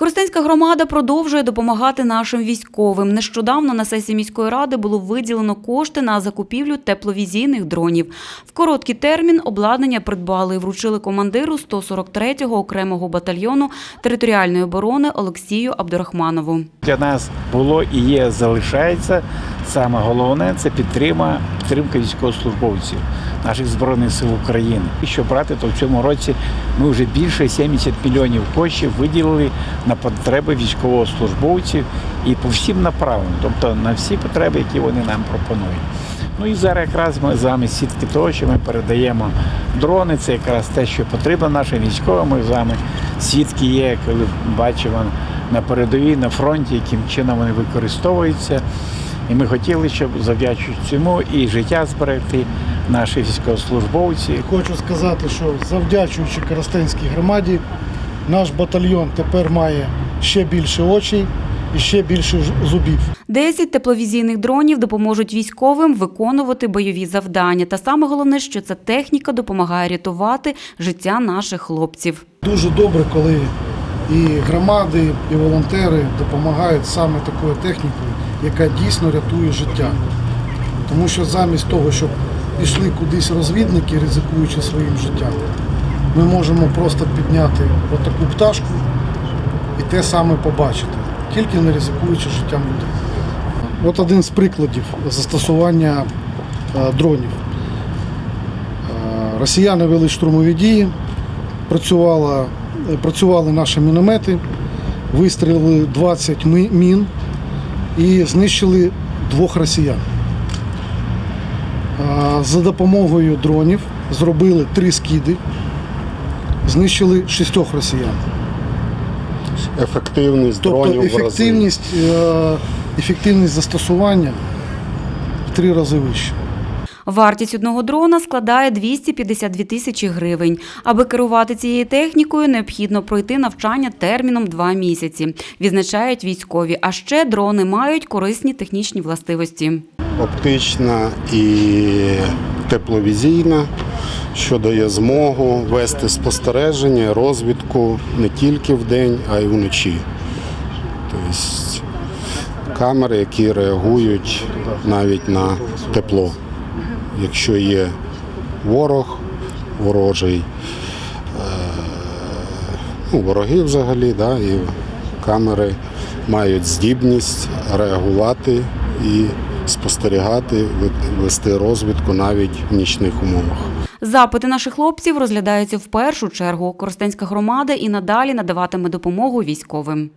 Коростенська громада продовжує допомагати нашим військовим. Нещодавно на сесії міської ради було виділено кошти на закупівлю тепловізійних дронів. В короткий термін обладнання придбали і вручили командиру 143-го окремого батальйону територіальної оборони Олексію Абдурахманову. Для нас було і є, залишається саме головне це підтримка, підтримка військовослужбовців наших збройних сил України. І що брати, то в цьому році ми вже більше 70 мільйонів коштів виділили на потреби військовослужбовців і по всім направленням, тобто на всі потреби, які вони нам пропонують. Ну і зараз якраз ми з вами свідки того, що ми передаємо дрони. Це якраз те, що потрібно нашим військовим. Ми з вами свідки є, коли бачимо на передовій, на фронті, яким чином вони використовуються. І ми хотіли, щоб завдячуючи цьому і життя зберегти наших військовослужбовців. Хочу сказати, що завдячуючи Коростенській громаді, наш батальйон тепер має ще більше очей і ще більше зубів. 10 тепловізійних дронів допоможуть військовим виконувати бойові завдання. Та саме головне, що ця техніка допомагає рятувати життя наших хлопців. Дуже добре, коли і громади, і волонтери допомагають саме такою технікою, яка дійсно рятує життя. Тому що замість того, щоб пішли кудись розвідники, ризикуючи своїм життям, ми можемо просто підняти отаку пташку і те саме побачити, тільки не ризикуючи життям людей. От один з прикладів застосування е, дронів. Е, Росіяни вели штурмові дії, працювали наші міномети, вистрілили 20 мін і знищили двох росіян. За допомогою дронів зробили три скиди, знищили шістьох росіян. Ефективність Тобто дронів в рази. е, ефективність застосування в три рази вища. Вартість одного дрона складає 252 тисячі гривень. Аби керувати цією технікою, необхідно пройти навчання терміном 2 місяці, відзначають військові. А ще дрони мають корисні технічні властивості. Оптична і тепловізійна, що дає змогу вести спостереження, розвідку не тільки вдень, а й вночі. Тобто камери, які реагують навіть на тепло. Якщо є ворог ворожий, е, ну, вороги взагалі, да, і камери мають здібність реагувати і спостерігати, вести розвідку навіть в нічних умовах. Запити наших хлопців розглядаються в першу чергу. Коростенська громада і надалі надаватиме допомогу військовим.